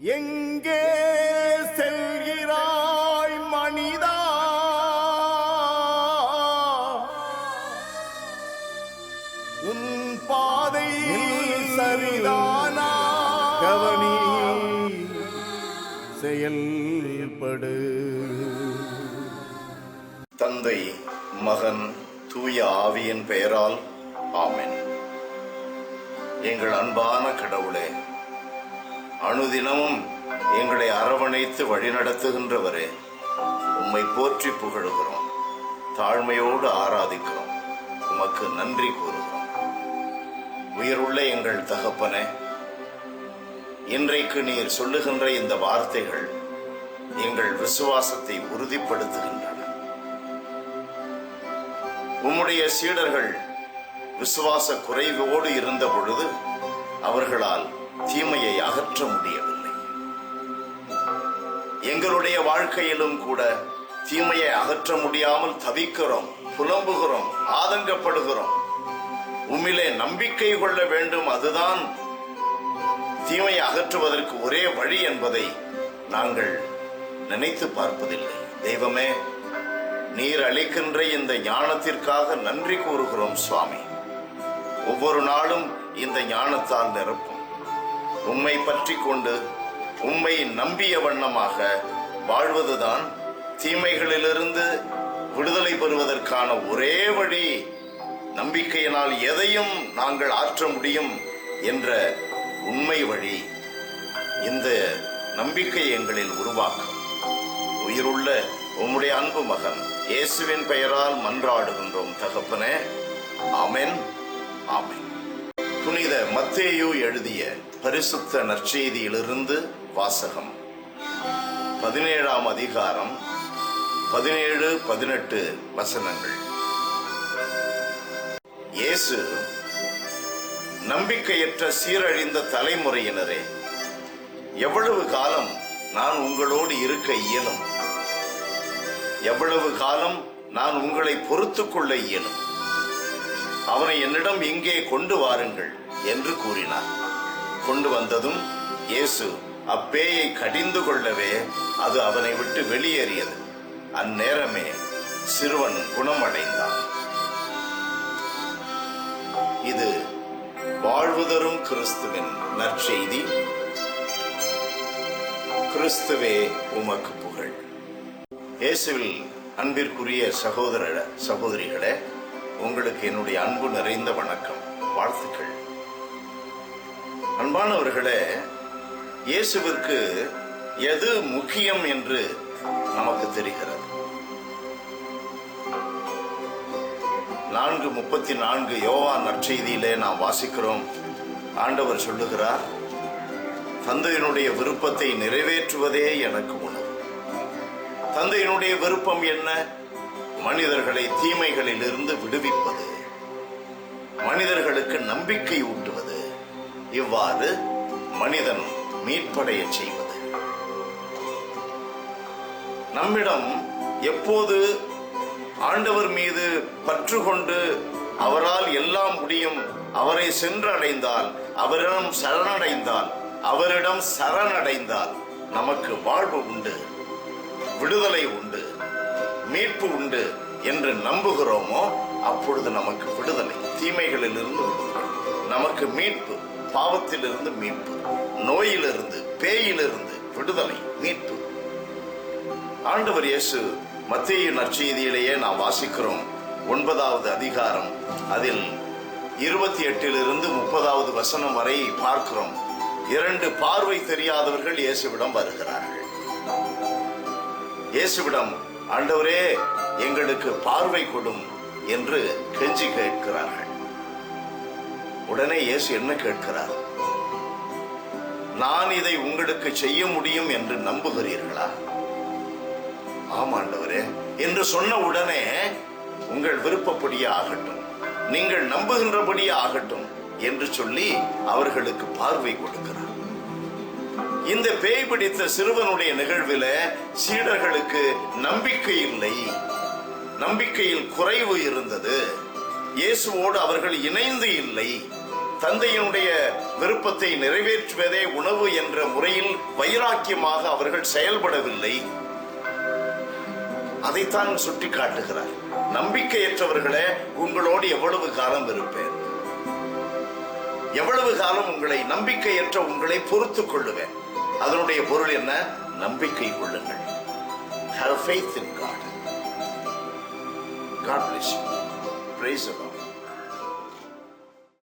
எங்கே செல்கிறாய் மனிதா? உன் பாதை சரிதானா? கவனி செயல்படு. தந்தை மகன் தூய ஆவியின் பெயரால் ஆமென். எங்கள் அன்பான கடவுளே அணுதினமும் எங்களை அரவணைத்து வழிநடத்துகின்றவரே உம்மை போற்றி புகழுகிறோம். தாழ்மையோடு ஆராதிக்கிறோம். உமக்கு நன்றி கூறுகிறோம். உயிருள்ள எங்கள் தகப்பனே இன்றைக்கு நீர் சொல்லுகின்ற இந்த வார்த்தைகள் எங்கள் விசுவாசத்தை உறுதிப்படுத்துகின்றன. உம்முடைய சீடர்கள் விசுவாச குறைவோடு இருந்த பொழுது அவர்களால் தீமையை அகற்ற முடியவில்லை. எங்களுடைய வாழ்க்கையிலும் கூட தீமையை அகற்ற முடியாமல் தவிக்கிறோம் புலம்புகிறோம் ஆதங்கப்படுகிறோம். உம்மிலே நம்பிக்கை கொள்ள வேண்டும் அதுதான் தீமையை அகற்றுவதற்கு ஒரே வழி என்பதை நாங்கள் நினைத்து பார்ப்பதில்லை. தெய்வமே நீர் அளிக்கின்ற இந்த ஞானத்திற்காக நன்றி கூறுகிறோம் சுவாமி. ஒவ்வொரு நாளும் இந்த ஞானத்தால் நிரப்பும் உம்மை பற்றி கொண்டு உம்மை நம்பிய வண்ணமாக வாழ்வதுதான் தீமைகளிலிருந்து விடுதலை பெறுவதற்கான ஒரே வழி. நம்பிக்கையினால் எதையும் நாங்கள் ஆற்ற முடியும் என்ற உண்மை வழி. இந்த நம்பிக்கை எங்களில் உருவாக்கும். உயிருள்ள உம்முடைய அன்பு மகன் இயேசுவின் பெயரால் மன்றாடுகின்றோம் தகப்பனே. ஆமென். ஆமென். புனித மத்தேயோ எழுதிய பரிசுத்த நற்செய்தியிலிருந்து வாசகம். பதினேழாம் அதிகாரம் பதினேழு பதினெட்டு வசனங்கள். இயேசு நம்பிக்கையற்ற சீரழிந்த தலைமுறையினரே எவ்வளவு காலம் நான் உங்களோடு இருக்க இயலும்? எவ்வளவு காலம் நான் உங்களை பொறுத்துக்கொள்ள இயலும்? அவனை என்னிடம் இங்கே கொண்டு வாருங்கள் என்று கூறினார். கொண்டு வந்ததும் இயேசு அப்பேயை கடிந்து கொள்ளவே அது அவனை விட்டு வெளியேறியது. அந்நேரமே சிறுவன் குணமடைந்தான். இது வாழ்வுதரும் கிறிஸ்துவின் நற்செய்தி. கிறிஸ்துவே உமக்கு புகழ். இயேசுவில் அன்பிற்குரிய சகோதர சகோதரிகளே உங்களுக்கு என்னுடைய அன்பு நிறைந்த வணக்கம். வாழ்த்துக்கள். அன்பானவர்களே இயேசுவிற்கு எது முக்கியம் என்று நமக்கு தெரிகிறது. நான்கு முப்பத்தி நான்கு யோவா நற்செய்தியிலே நாம் வாசிக்கிறோம். ஆண்டவர் சொல்லுகிறார் தந்தையினுடைய விருப்பத்தை நிறைவேற்றுவதே எனக்கு உணவு. தந்தையினுடைய விருப்பம் என்ன? மனிதர்களை தீமைகளில் இருந்து விடுவிப்பது மனிதர்களுக்கு நம்பிக்கை ஊட்டுவது இவ்வாறு மனிதன் மீட்படைய செய்வது. நம்மிடம் எப்போது ஆண்டவர் மீது பற்று கொண்டு அவரால் எல்லாம் முடியும் அவரை சென்றடைந்தால் அவரிடம் சரணடைந்தால் அவரிடம் சரணடைந்தால் நமக்கு வாழ்வு உண்டு விடுதலை உண்டு. மீட்பு உண்டு என்று நம்புகிறோமோ அப்பொழுது நமக்கு விடுதலை. தீமைகளிலிருந்து விடுதலை. நமக்கு மீட்பு பாவத்திலிருந்து மீட்பு நோயிலிருந்து பேயிலிருந்து விடுதலை மீட்பு. ஆண்டவர் இயேசு மத்திய நற்செய்தியிலேயே நாம் வாசிக்கிறோம். ஒன்பதாவது அதிகாரம் அதில் இருபத்தி எட்டிலிருந்து முப்பதாவது வசனம் வரை பார்க்கிறோம். இரண்டு பார்வை தெரியாதவர்கள் இயேசுவிடம் வருகிறார்கள். இயேசுவிடம் ஆண்டவரே எங்களுக்கு பார்வை கொடும் என்று கெஞ்சி கேட்கிறார்கள். உடனே இயேசு என்ன கேட்கிறார்? நான் இதை உங்களுக்கு செய்ய முடியும் என்று நம்புகிறீர்களா? ஆமாண்டவரே என்று சொன்ன உடனே உங்கள் விருப்பப்படியே ஆகட்டும் நீங்கள் நம்புகின்றபடியே ஆகட்டும் என்று சொல்லி அவர்களுக்கு பார்வை கொடுக்கிறார். இந்த பேய் பிடித்த சிறுவனுடைய நிகழ்வில சீடர்களுக்கு நம்பிக்கை இல்லை. நம்பிக்கையில் குறைவு இருந்தது. இயேசுவோடு அவர்கள் இணைந்து இல்லை. தந்தையினுடைய விருப்பத்தை நிறைவேற்றுவதே உணவு என்ற முறையில் வைராக்கியமாக அவர்கள் செயல்படவில்லை. அதைத்தான் சுட்டி காட்டுகிறார் நம்பிக்கையற்றவர்களே உங்களோடு எவ்வளவு காலம் இருப்பேன்? எவ்வளவு காலம் உங்களை நம்பிக்கையற்ற உங்களை பொறுத்துக் கொள்ளுவேன்? அதனுடைய பொருள் என்ன நம்பிக்கை கொள்ளுங்கள் have faith in God God bless you praise the Lord